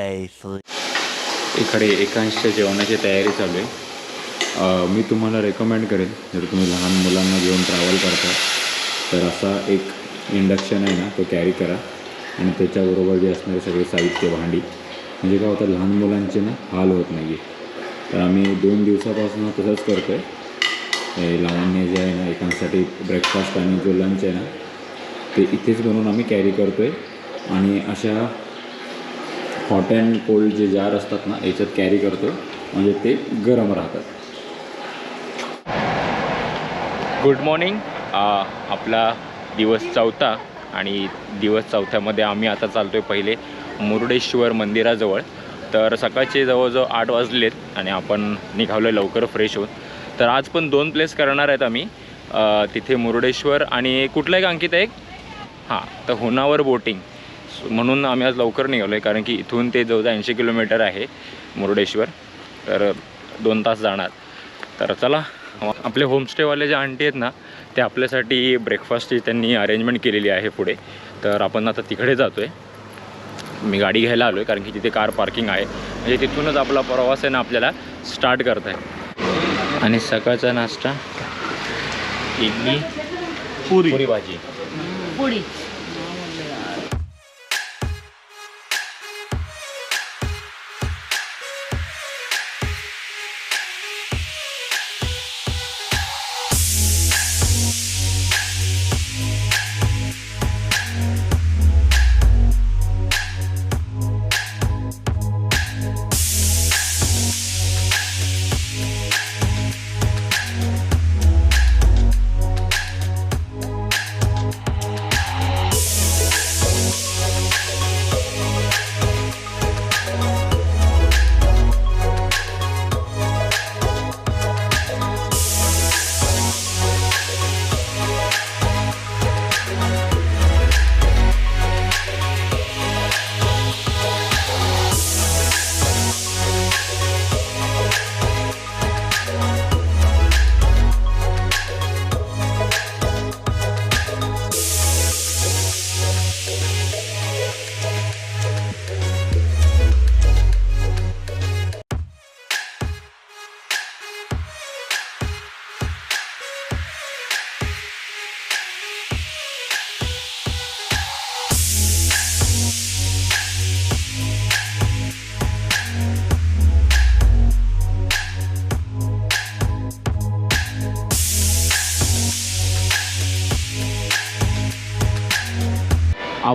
day इकडे एकांशच्या जेवणाची तयारी चालू आहे. मी तुम्हाला रेकमेंड करेन जर तुम्ही लहान मुलांना घेऊन ट्रॅव्हल करता तर असा एक इंडक्शन आहे ना तो कॅरी करा. आणि त्याच्याबरोबर जे असणारे सगळे साहित्य भांडी म्हणजे काय होतं लहान मुलांचे ना हाल होत नाही आहे तर आम्ही दोन दिवसापासून तसंच करतो आहे लहानने जे आहे ना एकांसाठी ब्रेकफास्ट आणि जो लंच आहे ना ते इथेच बनवून आम्ही कॅरी करतो आहे आणि अशा हॉट अँड कोल्ड जे जार असतात ना याच्यात कॅरी करतो. म्हणजे ते गरम राहतात. गुड मॉर्निंग आपला दिवस चौथा आणि दिवस चौथ्यामध्ये आम्ही आता चालतो आहे पहिले मुरुडेश्वर मंदिराजवळ. तर सकाळचे जवळजवळ आठ वाजलेत आणि आपण निघालो आहे लवकर फ्रेश होऊन. तर आज पण दोन प्लेस करणार आहेत आम्ही. तिथे मुरुडेश्वर आणि कुठलं एक अंकित एक? हां तर होनावर बोटिंग. म्हणून आम्ही आज लवकर निघालो आहे कारण की इथून ते जवळजवळ ऐंशी किलोमीटर आहे मुरुडेश्वर. तर दोन तास जाणार. तर चला आपले होमस्टेवाले जे आंटी आहेत ना ते आपल्यासाठी ब्रेकफास्टची त्यांनी अरेंजमेंट केलेली आहे पुढे. तर आपण आता तिकडे जातो आहे मी गाडी घ्यायला आलो आहे कारण की तिथे कार पार्किंग आहे. म्हणजे तिथूनच आपला प्रवास आहे ना आपल्याला स्टार्ट करता आहे आणि सकाळचा नाश्ता इडली पुरी. पुरी भाजी. पुडी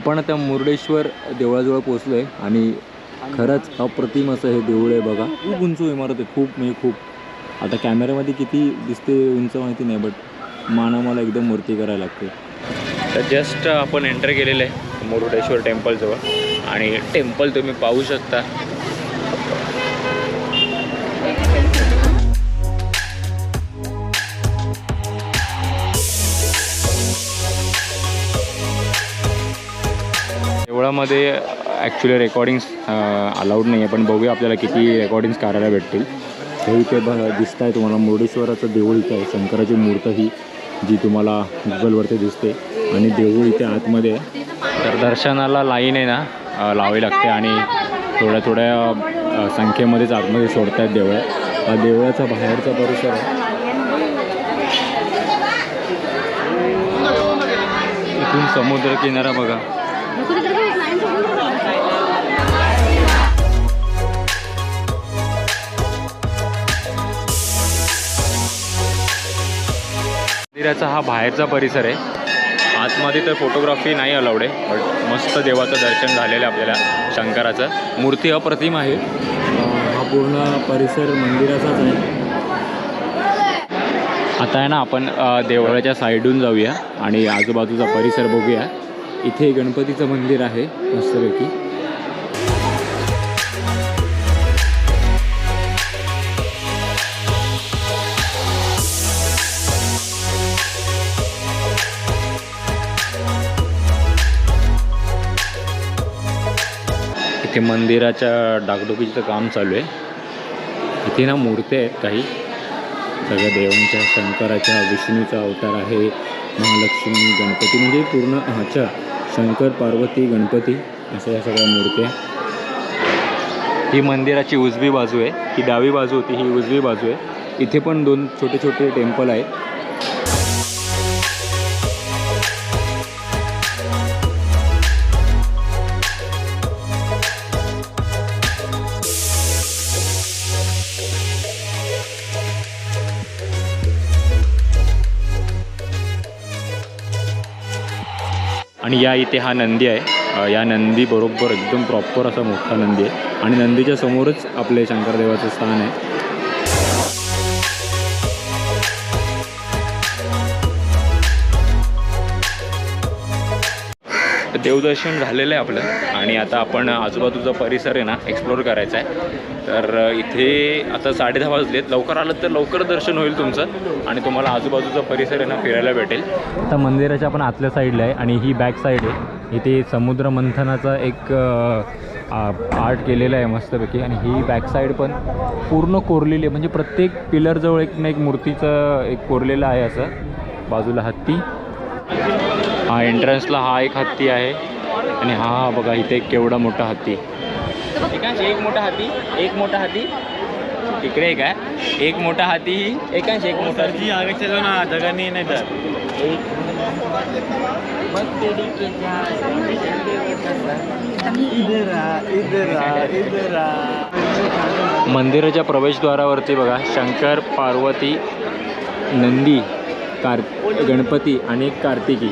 आपण आता मुर्डेश्वर देवळाजवळ पोचलो आहे आणि खरंच अप्रतिम असं हे देऊळ आहे बघा. खूप उंच इमारत आहे. खूप म्हणजे खूप. आता कॅमेऱ्यामध्ये किती दिसते उंच माहिती नाही बट मानामाला मला एकदम मूर्ती करायला लागते. तर जस्ट आपण एंटर केलेलं आहे मुरुडेश्वर टेम्पलजवळ आणि टेम्पल तुम्ही पाहू शकता. देवळामध्ये ॲक्च्युली रेकॉर्डिंग्स अलाउड नाही आहे पण बघूया आपल्याला किती रेकॉर्डिंग्स करायला भेटतील. हे इथे ब दिसत आहे तुम्हाला. मुरुडेश्वराचं देऊळ इथं आहे. शंकराची मूर्त ही जी तुम्हाला गुगलवरती दिसते. आणि देऊळ इथे आतमध्ये आहे तर दर्शनाला लाईन आहे ना लावावी लागते आणि थोड्या थोड्या संख्येमध्येच आतमध्ये सोडतात देवळं. हा देवळाचा बाहेरचा परिसर आहे. इथून समुद्र किनारा बघा. मंदिराचा हा बाहेरचा परिसर आहे. आतमध्ये तर फोटोग्राफी नाही अलाउड आहे बट मस्त देवाचं दर्शन झालेलं आहे आपल्याला शंकराचं. मूर्ती अप्रतिम आहे. हा पूर्ण परिसर मंदिराचाच आहे. आता आहे ना आपण देवळाच्या साईडून जाऊया आणि आजूबाजूचा परिसर बघूया. इथे गणपतीचं मंदिर आहे मस्तपैकी. इथे मंदिराच्या डागडुकीचं काम चालू आहे. इथे ना मूर्त्या आहेत काही. सगळ्या देवांच्या शंकराच्या विष्णूचा अवतार आहे महालक्ष्मी गणपती म्हणजे पूर्ण ह्याच्या शंकर पार्वती गणपती अशा या सगळ्या मूर्त्या. ही मंदिराची उजवी बाजू आहे ही डावी बाजू होती ही उजवी बाजू आहे. इथे पण दोन छोटे छोटे टेम्पल आहेत. आणि या इथे हा नंदी आहे. या नंदी बरोबर एकदम प्रॉपर असा मोठा नंदी आहे. आणि नंदीच्या समोरच आपले शंकरदेवाचं स्थान आहे. देवदर्शन झालेलं आहे आपलं. आणि आता आपण आजूबाजूचा परिसर आहे ना एक्सप्लोर करायचा आहे. तर इथे आता साडेदहा वाजलेत. लवकर आलं तर लवकर दर्शन होईल तुमचं. आणि तुम्हाला आजूबाजूचा परिसर आहे ना फिरायला भेटेल. आता मंदिराच्या आपण आतल्या साईडला आहे आणि ही बॅक साईड आहे. इथे समुद्र मंथनाचा एक आर्ट केलेला आहे मस्तपैकी. आणि ही बॅक साईड पण पूर्ण कोरलेली आहे. म्हणजे प्रत्येक पिलरजवळ एक ना एक मूर्तीचं एक कोरलेलं आहे असं. बाजूला हत्ती. हा एंट्रन्सला हा एक हत्ती आहे. आणि हा हा बघा इथे एक केवढा मोठा हत्ती. एकांश एक मोठा हाती एक मोठा हाती इकडे एक आहे. एक मोठा हाती एकांश एक मोठा जी आगे चलो ना नहीं आ मंदिराच्या प्रवेशद्वारावरती बघा शंकर पार्वती नंदी कार गणपती आणि कार्तिकी.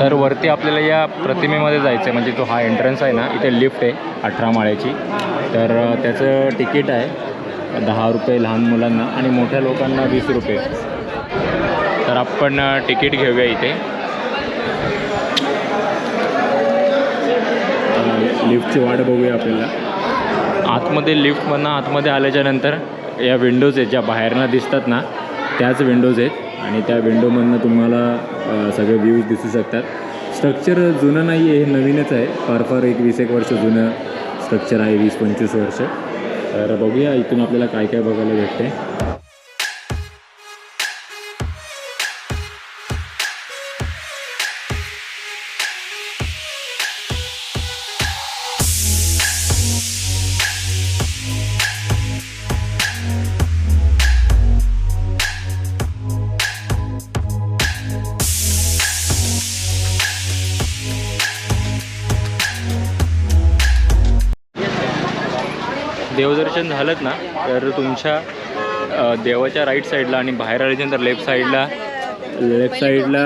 तर वरती आपल्याला या प्रतिमेमध्ये जायचं आहे म्हणजे जो हा एंट्रन्स आहे ना इथे लिफ्ट आहे अठरा माळ्याची. तर त्याचं तिकीट आहे. दहा रुपये लहान मुलांना आणि मोठ्या लोकांना वीस रुपये. तर आपण तिकीट घेऊया इथे. लिफ्टची वाट बघूया आपल्याला. आतमध्ये लिफ्टमधनं आतमध्ये आल्याच्यानंतर या विंडोज आहेत ज्या बाहेरनं दिसतात ना त्याच विंडोज आहेत आणि त्या विंडोमधनं तुम्हाला सगळे व्ह्यूज दिसू शकतात. स्ट्रक्चर जुनं नाही आहे हे नवीनच आहे. फार फार एक वीस एक वर्ष जुनं स्ट्रक्चर आहे वीस पंचवीस वर्ष. तर बघूया इथून आपल्याला काय काय बघायला भेटते. देवदर्शन झालंच ना तर तुमच्या देवाच्या राईट साईडला आणि बाहेर आल्याच्यानंतर लेफ्ट साईडला लेफ्ट साईडला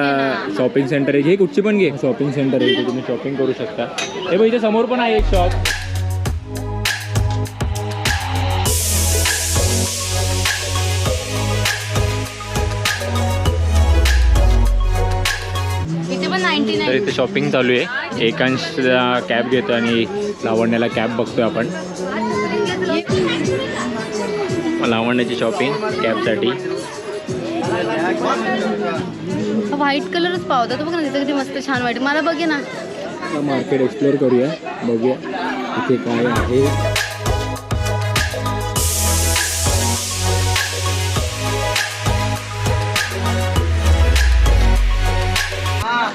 शॉपिंग सेंटर आहे. घे कुठची पण घे. शॉपिंग सेंटर आहे इथे तुम्ही शॉपिंग करू शकता. हे बघ इथे समोर पण आहे एक शॉप तर इथे शॉपिंग चालू आहे. एकांशला कॅब घेतो आणि लावण्याला कॅब बघतोय आपण. लावण्याची शॉपिंग कॅबसाठी व्हाईट कलरच पावता तो बघ ना तिथे किती मस्त छान वाईट मला बघे ना. मार्केट एक्सप्लोर करूया. बघूया इथे काय आहे.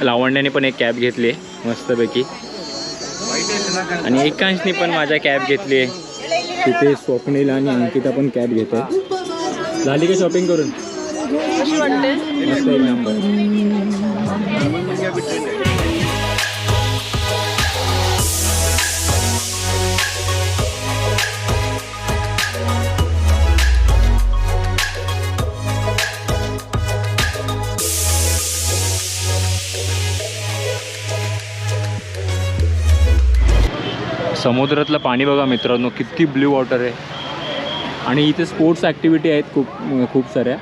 लावण्याने पण एक कॅब घेतली आहे मस्तपैकी. आणि एकांशनी पण माझ्या कॅब घेतली आहे. तिथे स्वप्नील आणि अंकिता पण कॅब घेत झाली का शॉपिंग करून? मस्त एक नंबर समुद्रातलं पाणी बघा मित्रांनो किती ब्ल्यू वॉटर आहे. आणि इथे स्पोर्ट्स ॲक्टिव्हिटी आहेत खूप खूप साऱ्या.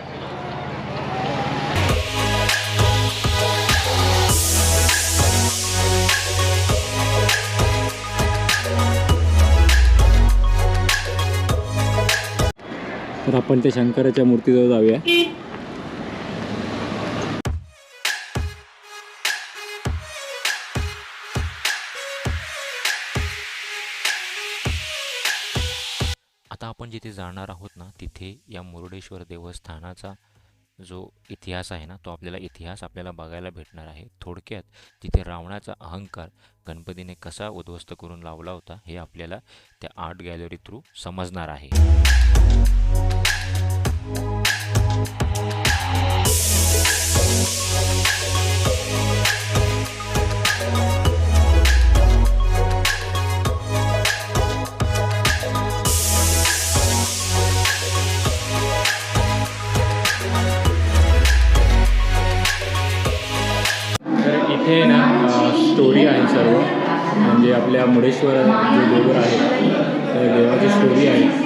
तर आपण त्या शंकराच्या मूर्तीजवळ जाऊया. आता आपण जिथे जाणार आहोत ना तिथे या मुरुडेश्वर देवस्थानाचा जो इतिहास आहे ना तो आपल्याला इतिहास आपल्याला बघायला भेटणार आहे. थोडक्यात तिथे रावणाचा अहंकार गणपतीने कसा उद्ध्वस्त करून लावला होता हे आपल्याला त्या आर्ट गॅलरी थ्रू समजणार आहे. स्टोरी आहे सर्व. म्हणजे आपल्या मुडेश्वर जे देऊळ आहे त्या देवाची स्टोरी आहे.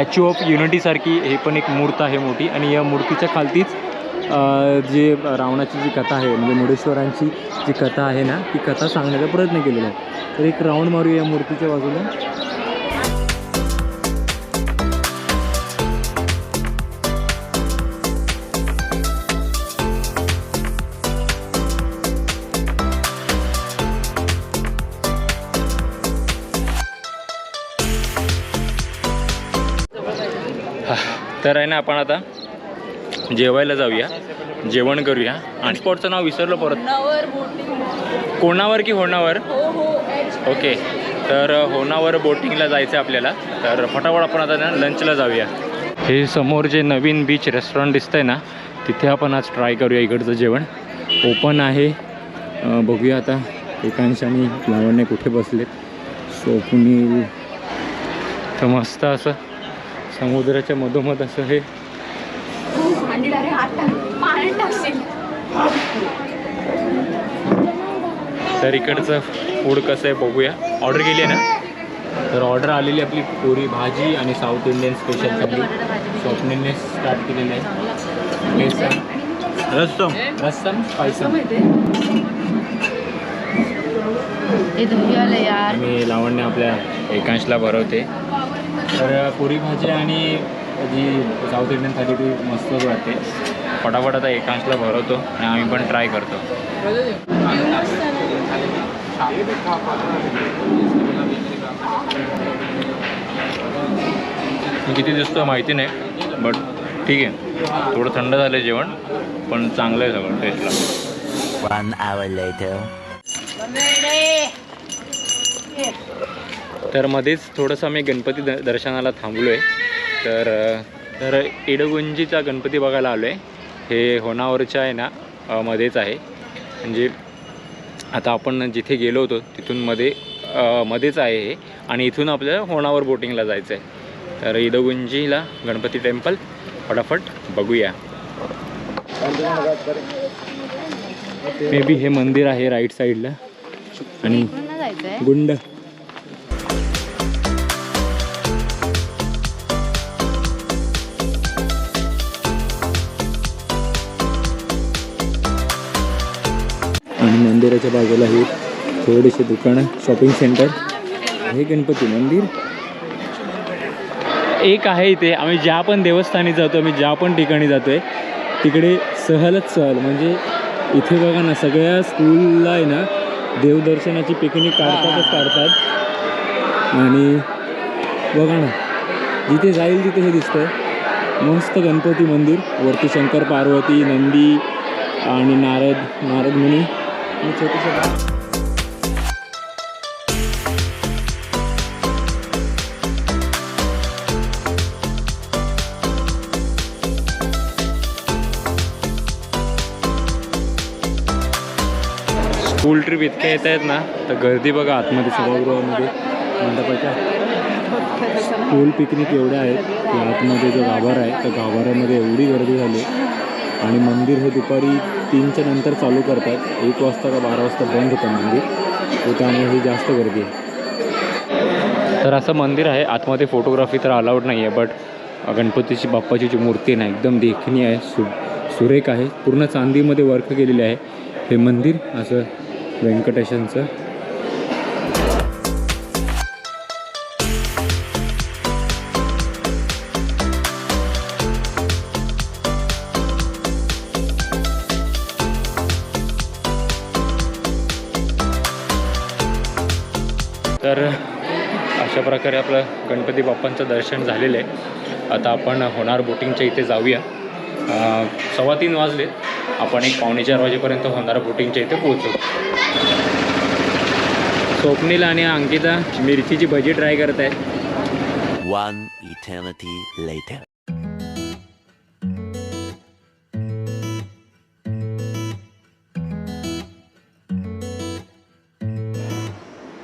स्टॅच्यू ऑफ युनिटीसारखी हे पण एक मूर्त आहे मोठी. आणि या मूर्तीच्या खालतीच जे रावणाची जी कथा आहे म्हणजे मुडेश्वरांची जी कथा आहे ना ती कथा सांगण्याचा प्रयत्न केलेला आहे. तर एक राऊंड मारू या मूर्तीच्या बाजूला. तर आहे ना आपण आता जेवायला जाऊया. जेवण करूया. आणि स्पॉटचं नाव विसरलं परत. कोणावर की होणावर ओके. तर होणावर बोटिंगला जायचं आहे आपल्याला. तर फटाफट आपण आता ना लंचला जाऊया. हे समोर जे नवीन बीच रेस्टॉरंट दिसतंय ना तिथे आपण आज ट्राय करूया इकडचं जेवण. ओपन आहे. बघूया आता एकांश आणि लावण्य कुठे बसलेत. स्वप्नील तर मस्त असं समुद्राच्या मधोमध असं हे. तर इकडचं फूड कसं आहे बघूया. ऑर्डर केली आहे ना? तर ऑर्डर आलेली आपली पुरी भाजी आणि साऊथ इंडियन स्पेशल सगळी स्वप्नीलने स्टार्ट केलेलं आहे. बेसन रस्सम रस्सम स्पायसम आणि लावण्य आपल्या एकांशला भरवते. तर पुरी भाजी आणि जी साऊथ इंडियन थाली ती मस्तच वाटते. फटाफट आता एकांशला भरवतो आणि आम्ही पण ट्राय करतो. किती दिसतं माहिती नाही बट ठीक आहे. थोडं थंड झालं आहे जेवण पण चांगलं आहे सगळं टेस्टला One hour later. तर मध्येच थोडंसं आम्ही गणपती द दर्शनाला थांबलो आहे तर तर इडगुंजीचा गणपती बघायला आलो आहे हे होणावरच्या आहे ना मध्येच आहे. म्हणजे आता आपण जिथे गेलो होतो तिथून मध्ये मध्येच आहे हे. आणि इथून आपल्याला होणावर बोटिंगला जायचं आहे तर इडगुंजीला गणपती टेम्पल फटाफट बघूया. मे बी हे मंदिर आहे राईट साईडला आणि गुंड. मंदिराच्या बाजूला हे थोडेसे दुकानं शॉपिंग सेंटर हे गणपती मंदिर. एक आहे इथे. आम्ही ज्या पण देवस्थानी जातो आम्ही ज्या पण ठिकाणी जातोय तिकडे सहलच सहल. म्हणजे इथे बघा ना सगळ्या स्कूलला आहे ना देवदर्शनाची पिकनिक काढतातच काढतात. आणि बघा ना जिथे जाईल तिथे हे दिसतंय. मस्त गणपती मंदिर. वरती शंकर पार्वती नंदी आणि नारद नारद मुनी. आणि छोटे स्कूल ट्रिप इतक्या येत आहेत ना तर गर्दी बघा आतमध्ये सभागृहामध्ये. मंडपाच्या. स्कूल पिकनिक एवढ्या आहेत की आतमध्ये जो गाभारा आहे त्या गाभाऱ्यामध्ये एवढी गर्दी झाली. आणि मंदिर हे दुपारी तीनच्या नंतर चालू करतात. एक वाजता का बारा वाजता बंद होतं मंदिर. तर त्यामुळे ही जास्त गर्दी आहे. तर असं मंदिर आहे. आतमध्ये फोटोग्राफी तर अलाउड नाही आहे बट गणपतीची बाप्पाची जी मूर्ती आहे ना एकदम देखणी आहे. सु सुरेख आहे. पूर्ण चांदीमध्ये वर्क केलेली आहे. हे मंदिर असं व्यंकटेशांचं तर अशा प्रकारे आपलं गणपती बाप्पांचं दर्शन झालेलं आहे. आता आपण होणार बोटिंगच्या इथे जाऊया. सव्वा तीन वाजले. आपण एक पावणे चार वाजेपर्यंत होणार बोटिंगच्या इथे पोहोचू. स्वप्नील आणि अंकिता मिरचीची भजी ट्राय करत आहे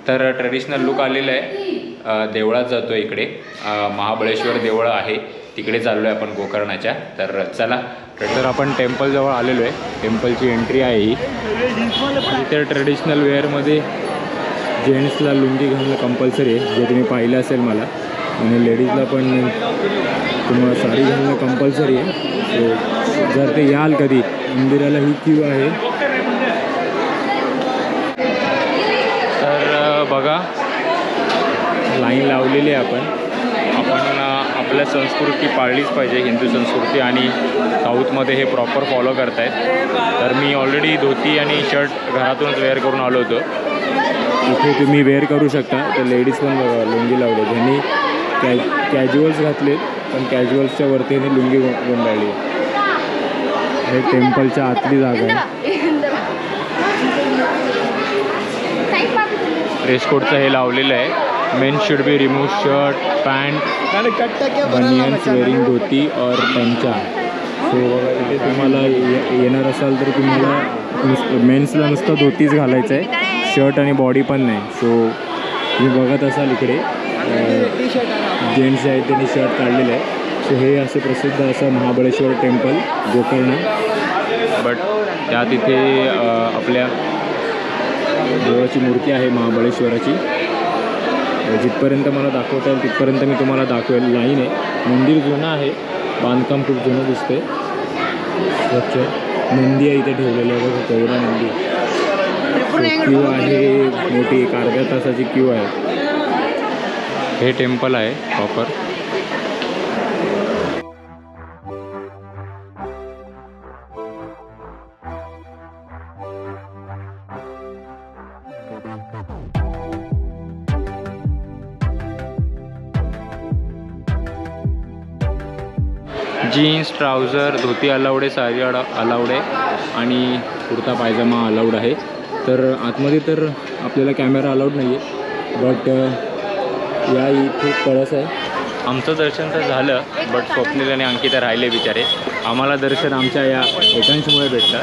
तर ट्रेडिशनल लुक आलेलं आहे. देवळात जातो इकडे. महाबळेश्वर देवळं आहे. तिकडे चाललो आहे आपण गोकर्णाच्या. तर चला तर आपण टेम्पलजवळ आलेलो आहे. टेम्पलची एंट्री आहे ही. इथे ट्रेडिशनल वेअरमध्ये जेंट्सला लुंगी घालणं कंपल्सरी आहे. जे तुम्ही पाहिलं असेल मला. आणि लेडीजला पण तुम्हाला साडी घालणं कंपल्सरी आहे. जर ते याल कधी मंदिराला ही क्यू आहे तर अ, बघा. लाईन लावलेली आहे आपण. आपण आपल्या संस्कृती पाळलीच पाहिजे हिंदू संस्कृती आणि साऊथमध्ये हे प्रॉपर फॉलो करतायत. तर मी ऑलरेडी धोती आणि शर्ट घरातूनच वेअर करून आलो होतो. इथे तुम्ही वेअर करू शकता. तर लेडीज पण बघा लुंगी लावले ज्यांनी कॅ कॅज्युअल्स घातले पण कॅज्युअल्सच्या वरती ह्यांनी लुंगी गुंडाळली हे टेम्पलच्या आतली जागा आहे. ड्रेस कोडचं हे लावलेलं आहे. Men should be remove shirt pant banians wearing dhoti और पंचा. सो इथे तुम्हाला ये- येणार असाल तर तुम्हाला नुसतं मेन्सला नुसतं धोतीच घालायचं आहे शर्ट आणि बॉडी पण नाही. सो तुम्ही बघत असाल इकडे. जेंट्स आहेत त्यांनी शर्ट काढलेलं आहे. सो हे असं प्रसिद्ध असं महाबळेश्वर टेम्पल गोकर्ण. बट त्या तिथे आपल्या देवाची मूर्ती आहे महाबळेश्वराची. जिथपर्यंत मला दाखवता येईल तिथपर्यंत मी तुम्हाला दाखवेल. लाईन आहे. मंदिर जुनं आहे. बांधकाम खूप जुनं दिसते स्वच्छ. नंदी आहे इथे ठेवलेलं आहे. बघा केवढा नंदी. क्यू आहे. मोठी एक अर्ध्या तासाची क्यू आहे. हे टेम्पल आहे proper. Jeans trouser dhoti allowed आहे साडी अला अलाउड आहे आणि कुर्ता पायजामा अलाउड आहे. तर आतमध्ये तर आपल्याला कॅमेरा अलाउड नाही आहे बट या इथे कळस आहे. आमचं दर्शन तर झालं बट स्वप्नील आणि अंकिता राहिले बिचारे. आम्हाला दर्शन आमच्या या एकांशमुळे भेटलं.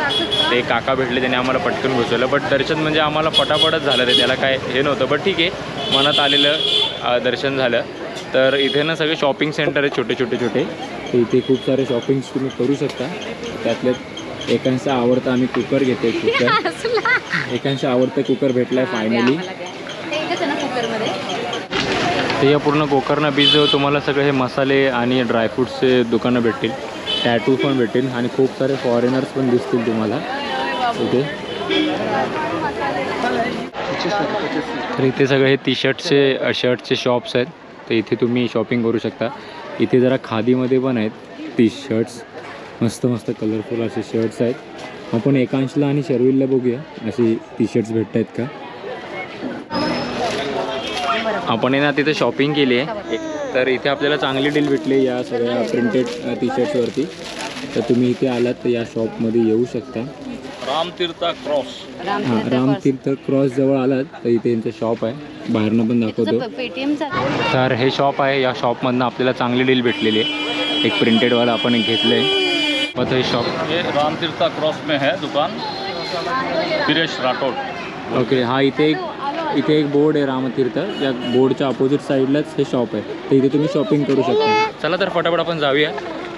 ते काका भेटले त्याने आम्हाला पटकन घुसवलं बट दर्शन म्हणजे आम्हाला पटापटच झालं ते त्याला काय हे नव्हतं. बट ठीक आहे मनात आलेलं दर्शन झालं. तर इथे ना सगळे शॉपिंग सेंटर आहेत छोटे छोटे छोटे. तर इथे खूप सारे शॉपिंग्स तुम्ही करू शकता. त्यातल्यात एकांचा आवडता आम्ही कुकर घेते कुकर एकांचा आवडतं कुकर भेटला आहे फायनली तर या पूर्ण गोकर्ण बीचजवळ तुम्हाला सगळे हे मसाले आणि ड्रायफ्रूट्सचे दुकानं भेटतील टॅटू पण भेटतील आणि खूप सारे फॉरेनर्स पण दिसतील तुम्हाला. इथे तर इथे सगळे हे टी शर्टचे शर्टचे शॉप्स आहेत. तर इथे तुम्ही शॉपिंग करू शकता. इथे जरा खादीमध्ये पण आहेत टी शर्ट्स मस्त मस्त कलरफुल असे शर्ट्स आहेत. आपण एकांशला आणि शर्विलला बघूया असे टी शर्ट्स भेटत आहेत का? आपण आहे ना तिथे शॉपिंग केली आहे. तर इथे आपल्याला चांगली डील भेटली या सगळ्या प्रिंटेड टी शर्ट्सवरती तर तुम्ही इथे आलात तर या शॉपमध्ये येऊ शकता. रामतीर्था क्रॉस. हां रामतीर्थ क्रॉस जवळ आलात तर इथे यांचं शॉप आहे. बाहेरनं पण दाखवतो. पेटीएमचा तर हे शॉप आहे. या शॉपमधनं आपल्याला चांगली डील भेटलेली आहे. एक प्रिंटेडवाला आपण एक घेतलं आहे हे शॉप ये रामतीर्था क्रॉस में है दुकान. पीरेश राठौड़ ओके हा इथे एक इथे एक बोर्ड आहे रामतीर्थ. या बोर्डच्या अपोजिट साईडलाच हे शॉप आहे. तर इथे तुम्ही शॉपिंग करू शकता. चला तर फटाफट आपण जाऊया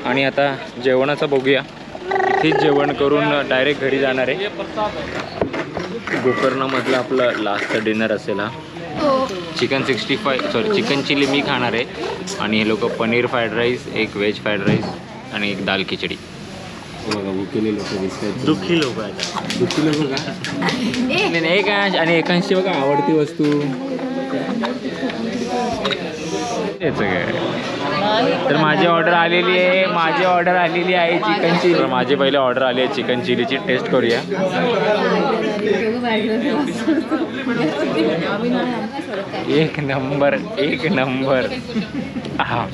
आणि आता जेवणाचं बघूया. इथेच जेवण करून डायरेक्ट घरी जाणार आहे. गोकर्णामधलं आपलं लास्टचं डिनर असेल हा. Chicken sixty five sorry chicken chilli मी खाणार आहे. आणि हे लोक पनीर फ्राईड राईस एक व्हेज फ्राईड राईस आणि एक दाल खिचडी. लोक दिसतात दुःखी लोक आहेत. दुःखी लोक का? नाही, नाही, एक आणि एकांशी बघा आवडती वस्तू. याचं काय? तर माझी ऑर्डर आलेली आहे. माझी ऑर्डर आलेली आहे चिकन चिली तर माझी पहिले ऑर्डर आली आहे चिकन चिलीची टेस्ट करूया. एक नंबर एक नंबर हा.